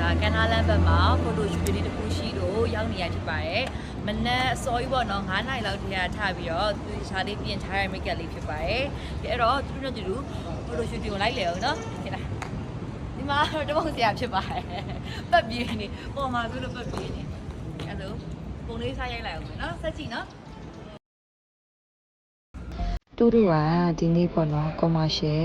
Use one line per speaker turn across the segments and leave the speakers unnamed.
ဒါကန်နာလန်ဘက်မှာဖိုတိုရှူလေးတစ်ခုရှိလို့ရောက်နေရဖြစ်ပါတယ်မနက်အစောကြီးပေါ့နော်9နာရီလောက်တည်းကထပြီးတော့သူရှာလေးပြင်ထားရမိတ်ကပ်လေးဖြစ်ပါတယ်ဒီအဲ့တော့သူတို့တူတူဖိုတိုရှူတင်ကိုလိုက်လေအောင်နော်ဖြစ်လားဒီမှာတော့တပုတ်ဆရာဖြစ်ပါတယ်ပတ်ပြေးနေပေါ်မှာသူတို့ပတ်ပြေးနေအဲ့လိုပုံလေးစားရိုက်လိုက်အောင်မယ်နော်ဆက်ကြည့်နော်
တူတူကဒီနေ့ပေါ့နော် commercial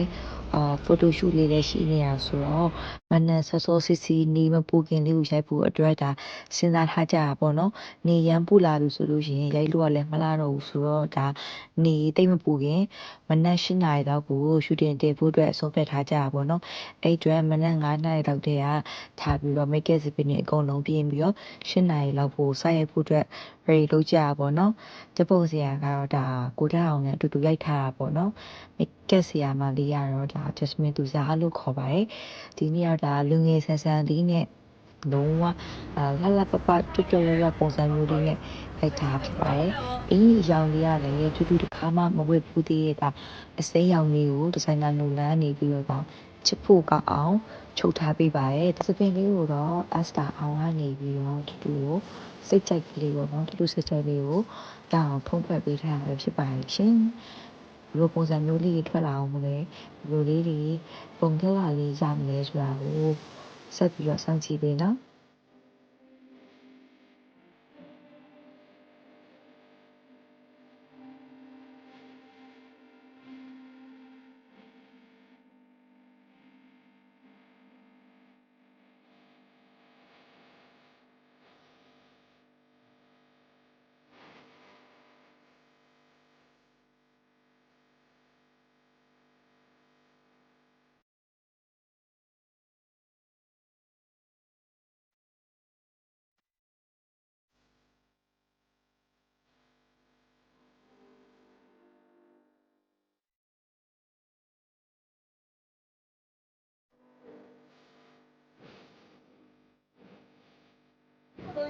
အာဖိုတိုရှူလေးလည်းရှိနေရဆိုတော့မနက်စောစောစီစီနေမပူခင်လေးကိုရိုက်ဖို့အတွက်ဒါစဉ်းစားထားကြတာပေါ့နော်နေရန်ပူလာလို့ဆိုလို့ရှိရင်ရိုက်လို့ကလည်းမလာတော့ဘူးဆိုတော့ဒါနေတိတ်မပူခင်မနက်၈နာရီတော့ကိုရှူတင်တင်ဖို့အတွက်အဆုံးဖြတ်ထားကြတာပေါ့နော်အဲ့အတွက်မနက်9နာရီတော့တည်းကထားပြီးတော့ make up စပင်းတွေအကုန်လုံးပြင်ပြီးတော့၈နာရီလောက်ကိုစရိုက်ဖို့အတွက် ready လုပ်ကြတာပေါ့နော်တပုတ်ဆရာကတော့ဒါကိုတက်အောင်နဲ့အတူတူရိုက်ထားတာပေါ့နော်မိတ် ကက်ဆရာမလေးကတော့ဒါ Jasmine သူစားလို့ခေါ်ပါတယ်ဒီနေ့တော့ဒါလူငယ်ဆန်းဆန်းလေးနဲ့လုံးဝအာလှလှပပတွတ်တွတ်ရရပုံစံမျိုးလေးနဲ့ရိုက်ထားဖြစ်ပါတယ်အင်းအရောင်လေးကလည်းတူတူတစ်ခါမှမဝတ်ဘူးသေးတဲ့ဒါအစိမ်းရောင်လေးကိုဒီဇိုင်နာနူလန်နေပြီးတော့ဒါချစ်ဖို့ကောက်အောင်ချုပ်ထားပေးပါတယ်ဒီစပင်လေးကိုတော့ Asta အောင်ကနေပြီးတော့တူတူကိုစိတ်ကြိုက်ကလေးပေါ့နော်တူတူစိတ်ကြိုက်လေးကိုတောင်းထုံးဖွဲ့ပေးထားရဖြစ်ပါရဲ့ရှင် ဘယ်လိုပုံစံမျိုးလေးတွေထွက်လာအောင်မလဲဘယ်လိုလေးတွေပုံထက်လာလေးရမလဲဆိုတာကိုဆက်ပြီးတော့စောင့်ကြည့်ပေးနော်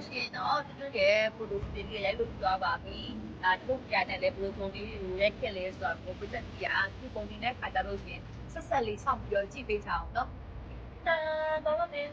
လို့ရှိရင်တော့သူတို့ရဲ့ဖိုတိုစတင်လေးရိုက်လို့ပြောပါပြီ။ဒါတို့ပြန်တယ်လေဘယ်လိုပုံလေးကိုရိုက်ခဲ့လဲဆိုတော့ကိုပြသက်ပြသူပုံလေးနဲ့ခါကြလို့ရှိရင်ဆက်ဆက်လေးဆောက်ပြီးတော့ကြည့်ပေးကြအောင်နော်။တာတော့မင်း